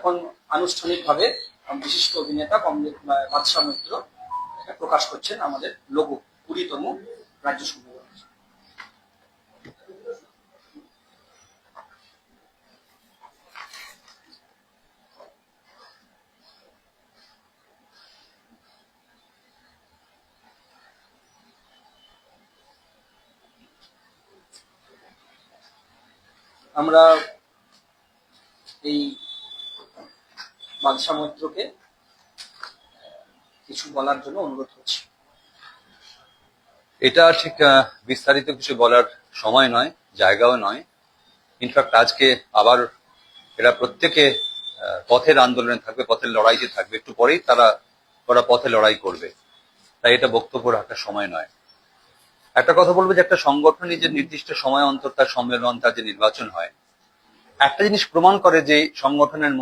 এখন আনুষ্ঠানিকভাবে বিশিষ্ট অভিনেতা কমলেশ বাদশাহ মিত্র প্রকাশ করছেন আমাদের লোগো, কুড়িতম রাজ্য আমরা এই বাদশাহ মৈত্রকে কিছু বলার জন্য অনুরোধ করছি। এটা ঠিক বিস্তারিত কিছু বলার সময় নয়, জায়গাও নয়। ইনফ্যাক্ট আজকে আবার এরা প্রত্যেকে পথের আন্দোলনে থাকবে, পথের লড়াইতে থাকবে। একটু পরেই তারা, ওরা পথে লড়াই করবে। তাই এটা বক্তব্য রাখার সময় নয়। একটা কথা বলব যে একটা সংগঠনই যে নির্দিষ্ট সময় অন্তর তার সম্মেলন, তার যে নির্বাচন হয়, একটা জিনিস প্রমাণ করে যে সংগঠনের